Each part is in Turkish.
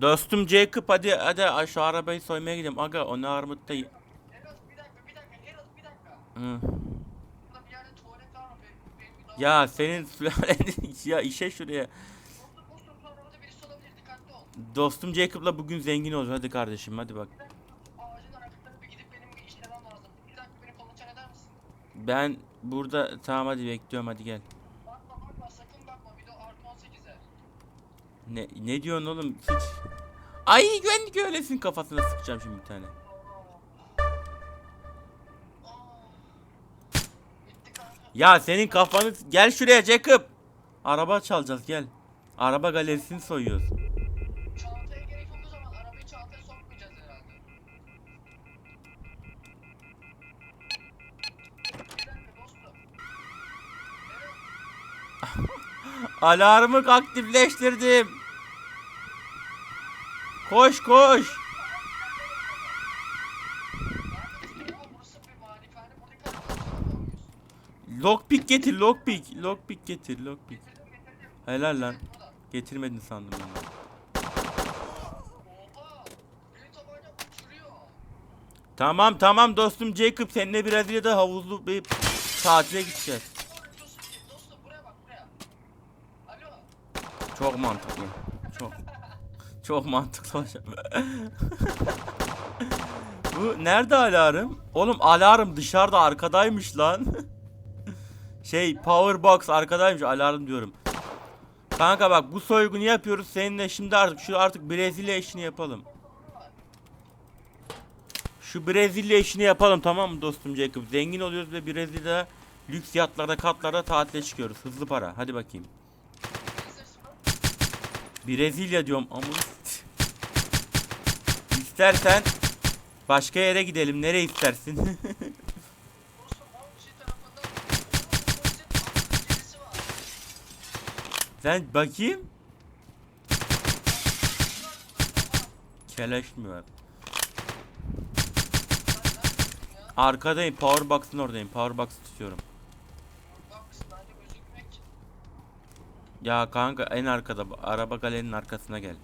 Dostum Jacob hadi hadi şu arabayı soymaya gidelim. Aga onu armutta... y- Eros bir dakika bir dakika Eros bir dakika. Hı. Burada bir yerde tuvalet var mı? Benim, benim bir Ya senin ya işe şuraya. Dostum dostum şu arabada birisi olabilir dikkatli ol. Dostum Jacob'la bugün zengin olacağız. Hadi kardeşim hadi bak. Bir dakika ağacın arkasına bir gidip benim bir işlemem lazım. Bir dakika beni kontrol eder misin? Ben burada tamam hadi bekliyorum hadi gel. Ne ne diyorsun oğlum? Hiç. Ay güvenlik öylesin kafasına sıkacağım şimdi bir tane. Ya senin kafanı gel şuraya Jacob. Araba çalacağız gel. Araba galerisini soyuyoruz. Çantaya gerek yok o zaman arabayı çantaya sokmayacağız herhalde. Bir dakika dostum. Eros Alarmı aktifleştirdim. Koş koş. neredesin ya? Burası bir malikane. Buradaki arabayı çalamıyor muyuz? Lockpick getir lockpick. Lockpick getir lockpick. Helal lan. Getirmedin sandım ben. Tamam tamam dostum Jacob seninle Brezilya'da havuzlu bir tatile gideceğiz. Çok mantıklı. Çok çok mantıklı hocam. Bu nerede alarm? Oğlum alarm dışarıda arkadaymış lan. şey power box arkadaymış alarm diyorum. Kanka bak bu soygunu yapıyoruz seninle şimdi artık şu artık Brezilya işini yapalım. Şu Brezilya işini yapalım tamam mı dostum Jacob? Zengin oluyoruz ve Brezilya'da lüks yatlarda katlarda tatile çıkıyoruz. Hızlı para. Hadi bakayım. Brezilya diyorum ama İstersen başka yere gidelim. Nereye istersin? Sen bakayım. Keleş mi var? Arkadayım. Powerbox'ın oradayım. Powerbox tutuyorum. Ya kanka en arkada. Araba galerinin arkasına gel.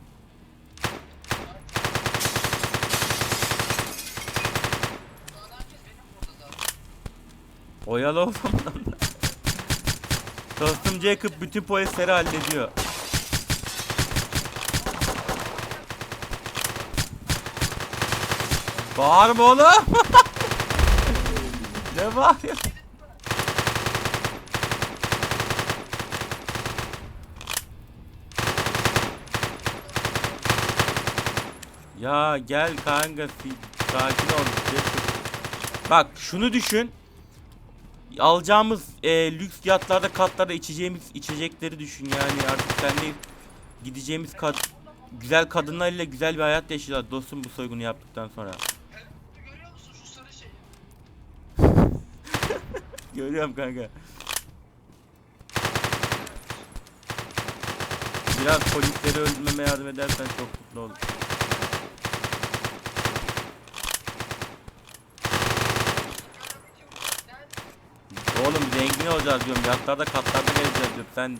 Oyalı o zaman. Dostum Jacob bütün polisleri hallediyor. Bağırma oğlum. ne bağırıyor? Ya gel kanka sakin ol. Bak şunu düşün. Alacağımız e, lüks yatlarda katlarda içeceğimiz içecekleri düşün yani artık sen de gideceğimiz kat güzel kadınlarla güzel bir hayat yaşayacağız dostum bu soygunu yaptıktan sonra. Görüyorum kanka. Biraz polisleri öldürmeme yardım edersen çok mutlu olurum. Oğlum zengin olacağız diyorum. Yatlarda katlarda gezeceğiz diyorum. Sen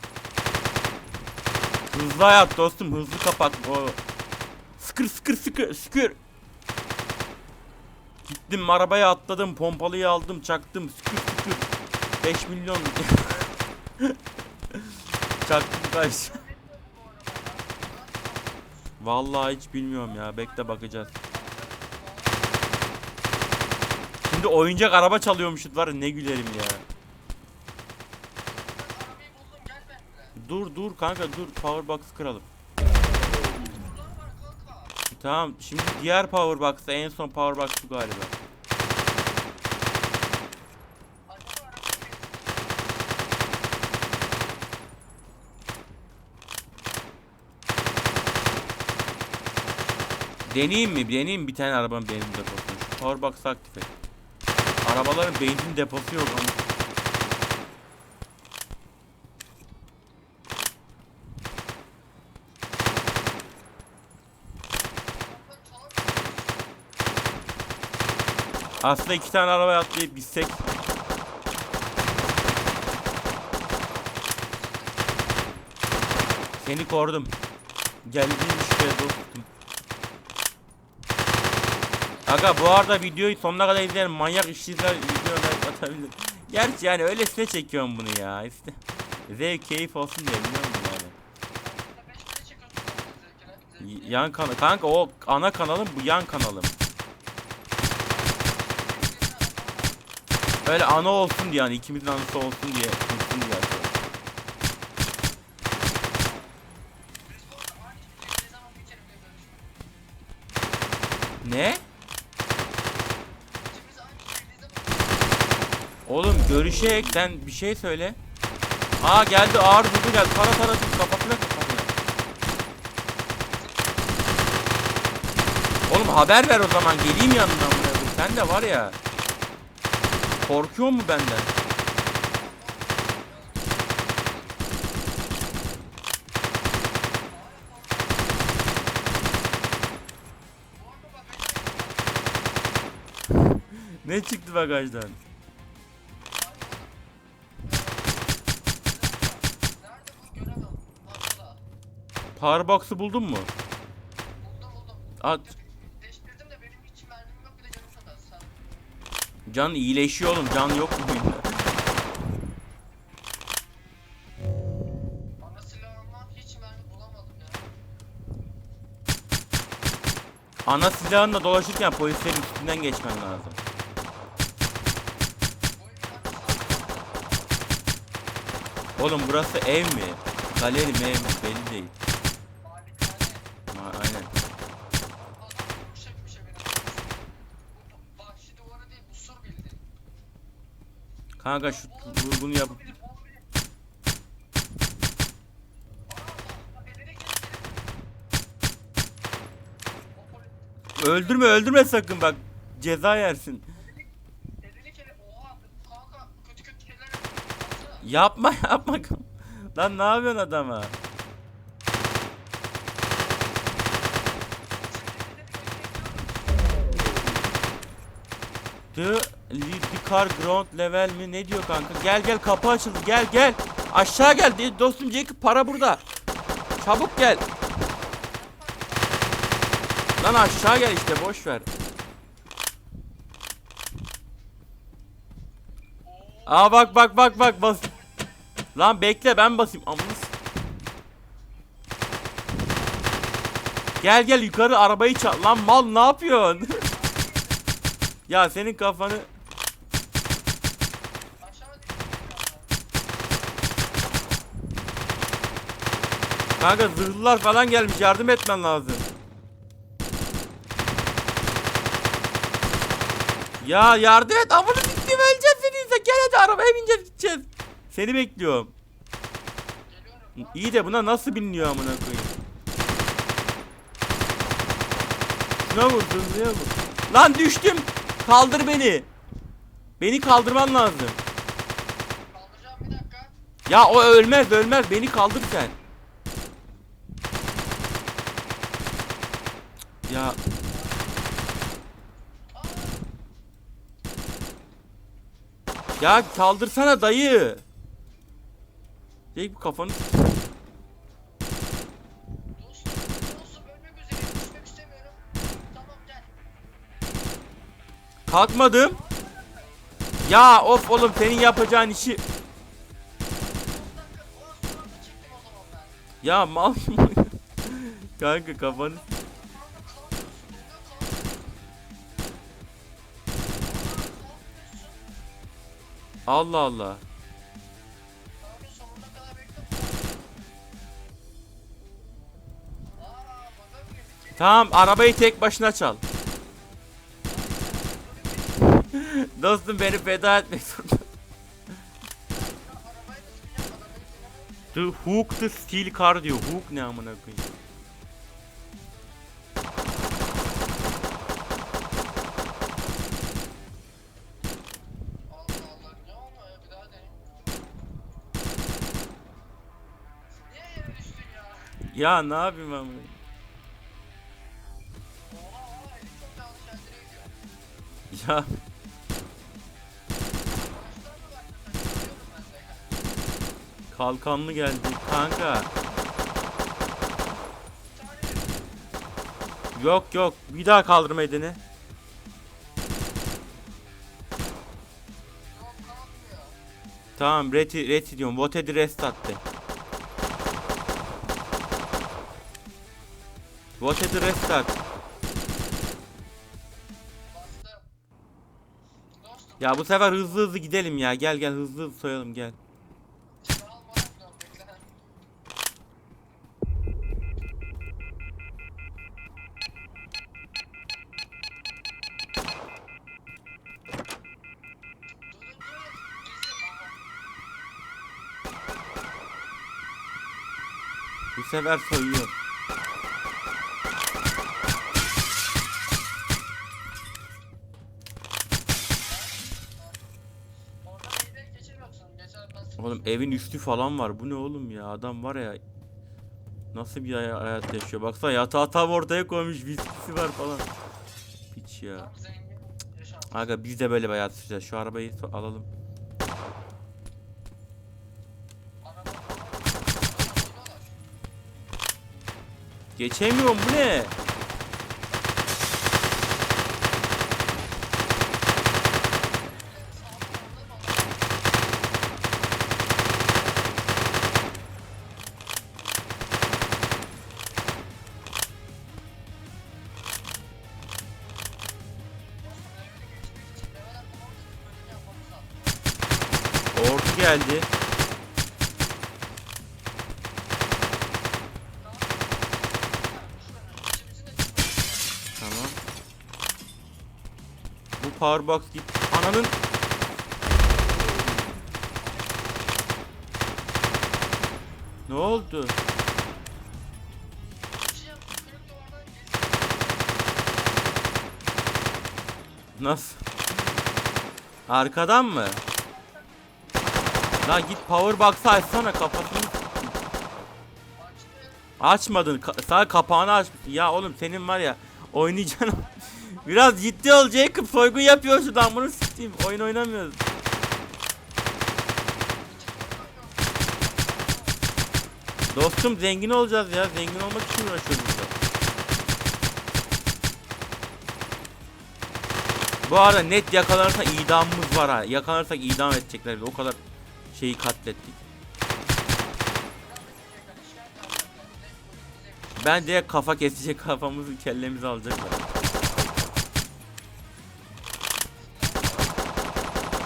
hızlı hayat dostum. Hızlı kapak. O sıkır sıkır sıkır sıkır. Gittim arabaya atladım. Pompalıyı aldım. Çaktım. Sıkır sıkır. 5 milyon. çaktım kaç. Vallahi hiç bilmiyorum ya. Bekle bakacağız. Şimdi oyuncak araba çalıyormuşuz var ya ne gülerim ya. Arabayı buldum gel benimle. Dur dur kanka dur powerbox kıralım. Buradan var kanka. Tamam şimdi diğer powerbox'ta en son powerbox bu galiba. Deneyeyim mi? Deneyeyim bir tane arabanın benzin deposunu. Şu powerbox'ı aktif et. Arabaların benzin deposu yok ama. Aslında iki tane arabaya atlayıp gitsek. Seni korudum. Geldiğim işte dostum. Aga bu arada videoyu sonuna kadar izleyen manyak işçiler video like atabilir. Gerçi yani öylesine çekiyorum bunu ya. İşte zevk keyif olsun diye biliyor musun yani. Yan kanal kanka o ana kanalım bu yan kanalım. Böyle ana olsun diye yani ikimizin anısı olsun diye olsun diye. Ne? Oğlum görüşek sen bir şey söyle. Aa geldi ağır vurdu geldi. Tara tara tut kafasına kafasına. Oğlum haber ver o zaman geleyim buraya. Sen de var ya. Korkuyor mu benden? Ne çıktı bagajdan? Powerbox'u buldun mu? Buldum buldum. At. Değiştirdim de benim hiç mermim yok bir de canım çok az. Sen Can iyileşiyor oğlum. Can yok mu oyunda? ana silahıma hiç mermi bulamadım ya. Ana silahınla dolaşırken polislerin üstünden geçmen lazım. Oğlum burası ev mi? Galeri mi ev mi? Belli değil. malikane. Ha, aynen. Adam vurmuş etmiş evine. Bu bahçe duvarı değil bu sur bildiğin. Kanka şu vurgunu yap. Öldürme öldürme sakın bak. Ceza yersin. Yapma yapma. Lan ne yapıyorsun adama? The car ground level mi ne diyor kanka? Gel gel kapı açıldı. Gel gel. Aşağı gel. Dostum Jacob para burada. Çabuk gel. Lan aşağı gel işte boş ver. Aa bak bak bak bak bas. Lan bekle ben basayım. Amına s- Gel gel yukarı arabayı çal. Lan mal ne yapıyorsun? ya senin kafanı Kanka zırhlılar falan gelmiş yardım etmen lazım. Ya yardım et amına siktim öleceğiz seninle gel hadi arabaya bineceğiz gideceğiz. Seni bekliyorum. İyi de buna nasıl biniliyor amına koyayım? Şuna vur zırhlıya vur. Lan düştüm. Kaldır beni. Beni kaldırman lazım. Kaldıracağım bir dakika. Ya o ölmez ölmez beni kaldır sen. Ya Ya kaldırsana dayı. Tek bu kafanı kalkmadım. Ya of oğlum senin yapacağın işi 10 dakika. O sonra da çektim o zaman ben. ya mal? Kanka kafanı mı girdik? Tamam arabayı tek başına çal. Dostum beni feda etmek zorunda. The hook the steel car diyor. Hook ne amına koyayım. Ya? Ne yapayım ben bunu? Ya kalkanlı geldi kanka. Yok yok. Bir daha kaldırmayı dene. Tamam reti reti diyorum. Voted restart de. Voted restart. Bastım. Dostum. Ya bu sefer hızlı hızlı gidelim ya. Gel gel hızlı hızlı soyalım gel. Bu sefer soyuyor. Oğlum evin üstü falan var. Bu ne oğlum ya? Adam var ya. Nasıl bir hay- hayat yaşıyor? Baksana yatağı tam ortaya koymuş. Viskisi var falan. Piç ya. Aga biz de böyle bir hayat süreceğiz. Şu arabayı alalım. Geçemiyorum bu ne? Geldi. Tamam. Bu powerbox git. Ananın. Ne oldu? Nasıl? Arkadan mı? Lan git powerbox'ı açsana kafasını. Açmadın. Ka- sağ kapağını açmışsın. Ya oğlum senin var ya oynayacaksın. Biraz ciddi ol Jacob. Soygun yapıyor şuradan bunu sikeyim. Oyun oynamıyoruz. Dostum zengin olacağız ya. Zengin olmak için uğraşıyoruz burada. Bu arada net yakalanırsa idamımız var ha. Yakalanırsak idam edecekler. O kadar şeyi katlettik. Ben direkt kafa kesecek kafamızı kellemizi alacaklar.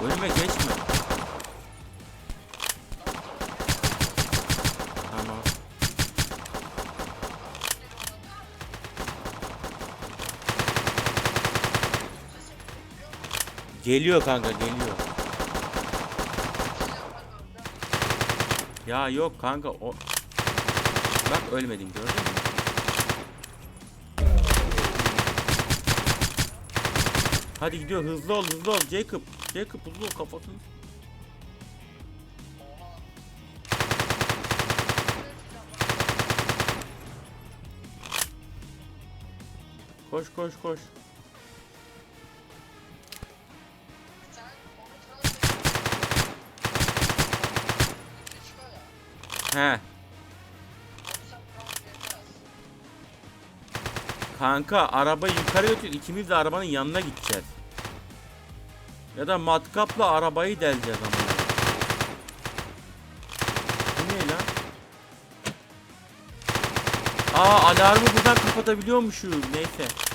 Önüme geçme. Geliyor kanka geliyor. Ya yok kanka o Bak ölmedin gördün mü? Hadi gidiyor hızlı ol hızlı ol Jacob. Jacob hızlı ol kafasını. Koş koş koş. He. Kanka araba yukarı götür ikimiz de arabanın yanına gideceğiz. Ya da matkapla arabayı deleceğiz ama. Bu ne lan? Aa alarmı buradan kapatabiliyormuşuz. Neyse.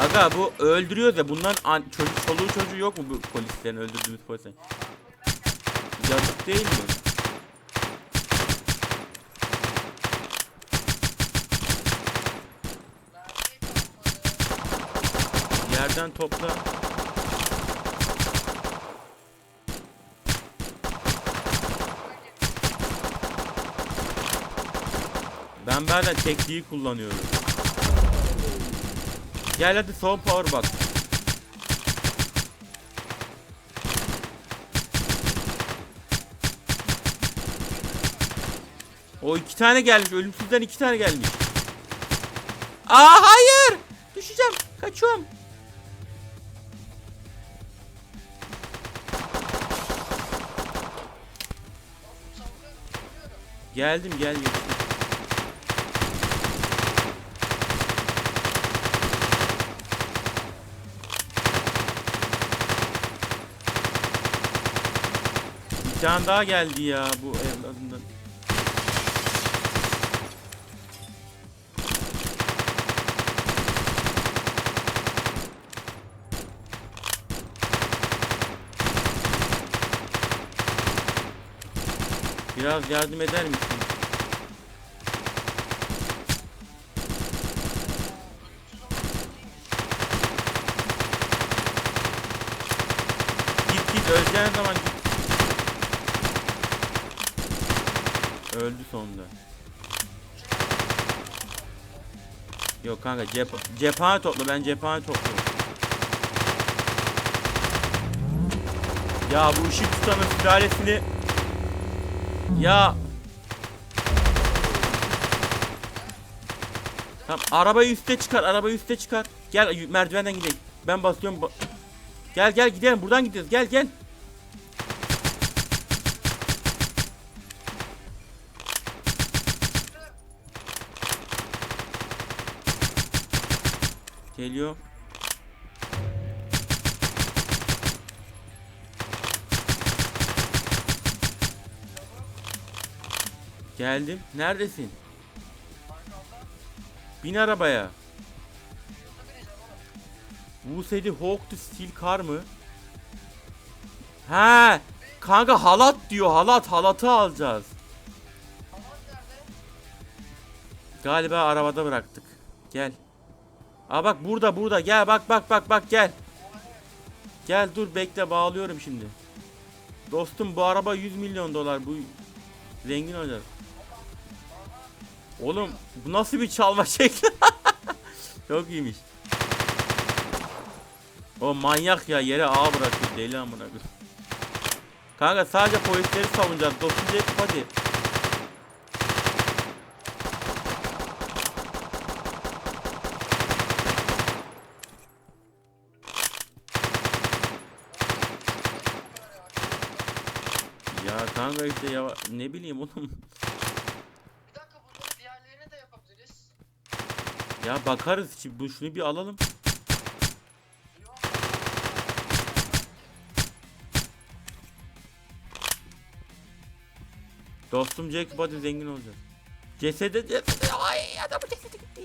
Aga bu öldürüyoruz ya bunların an- çocuk çoluğu çocuğu yok mu bu polislerin öldürdüğümüz polislerin? Yazık değil mi? Yerden topla. Ben böyle tekliği kullanıyorum. Gel hadi son power bak. O iki tane gelmiş. Ölümsüzden iki tane gelmiş. Aa hayır. Düşeceğim. Kaçıyorum. Geldim gel gel. Bir tane daha geldi ya bu evladından. Biraz yardım eder misin? Git git öleceğin zaman git. Öldü sonunda. Yok kanka cep cephane topla ben cephane topluyorum. Ya bu ışık tutanın sülalesini ya. Tamam arabayı üste çıkar arabayı üste çıkar. Gel merdivenden gidelim. Ben basıyorum ba- Gel gel gidelim buradan gidiyoruz. Gel gel Geliyor. Geldim. Neredesin? Bin arabaya. Bu sedi Hawk to Steel Car mı? He. Kanka halat diyor halat. Halatı alacağız? Galiba arabada bıraktık. Gel Aa bak burada burada. Gel bak bak bak bak gel. Gel dur bekle. Bağlıyorum şimdi. Dostum bu araba 100 milyon dolar. Bu Zengin olacağız Oğlum bu nasıl bir çalma şekli? Çok iyiymiş. O manyak ya yere ağ bırakıyor. Deli amına. Kanka sadece polisleri savunacağız. Dostum hadi Ya kanka işte ya ne bileyim oğlum Bir dakika bunları diğerlerini de yapabiliriz. Ya bakarız şimdi bu şunu bir alalım. Dostum Jacob hadi zengin olacak. Cesede cesede ay adamın cesedi gitti.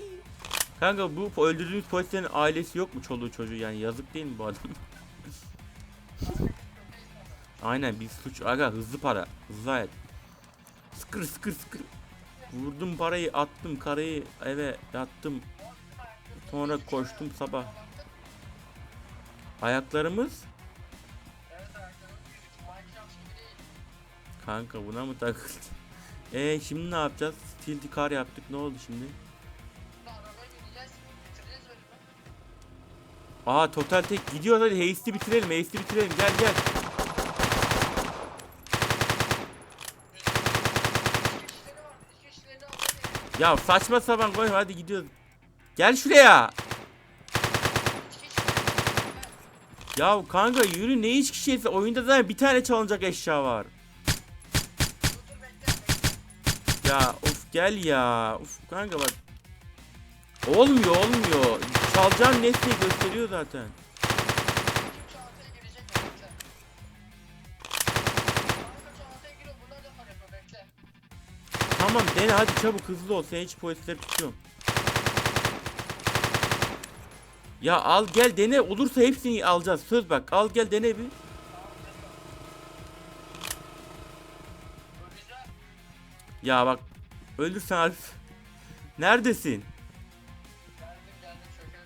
Kanka bu öldürdüğümüz polislerin ailesi yok mu çoluğu çocuğu yani yazık değil mi bu adam? Aynen bir suç aga hızlı para hızlı hayat. Sıkır sıkır sıkır. Vurdum parayı attım karayı eve yattım. Sonra koştum sabah. Ayaklarımız. Kanka buna mı takıldı? E şimdi ne yapacağız? Tilti kar yaptık. Ne oldu şimdi? Aa total tek gidiyor hadi Heist'i bitirelim. Heist'i bitirelim. Gel gel. İki kişileri var. İki kişilerini alalım. Ya saçma sapan koy hadi gidiyoruz. Gel şuraya. Ya kanka yürü ne iş kişiyse oyunda zaten bir tane çalınacak eşya var. Ya of gel ya. Of kanka bak. Olmuyor olmuyor. Çalacağın nesneyi gösteriyor zaten. Tamam dene hadi çabuk hızlı ol. Sen hiç polisleri tutuyorum. Ya al gel dene olursa hepsini alacağız. Söz bak al gel dene bir. Ya bak ölürsen Arif. Neredesin? Geldim geldim. Şaka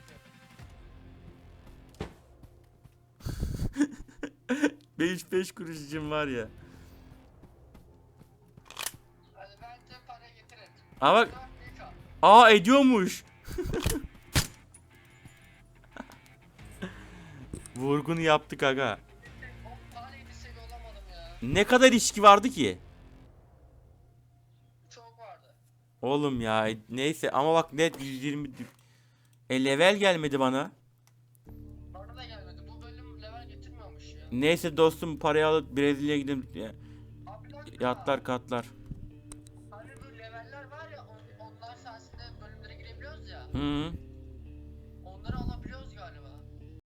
yapıyorum. 5 5 kuruş için var ya. Aa bak aa ediyormuş. Vurgunu yaptık aga. Ne kadar içki vardı ki? Çok vardı. Oğlum ya neyse ama bak net 120 e level gelmedi bana. Bana da gelmedi. Bu bölüm level getirmiyormuş ya. Neyse dostum parayı alıp Brezilya'ya gidelim. Abi. Yatlar katlar. Hı. Onları alabilir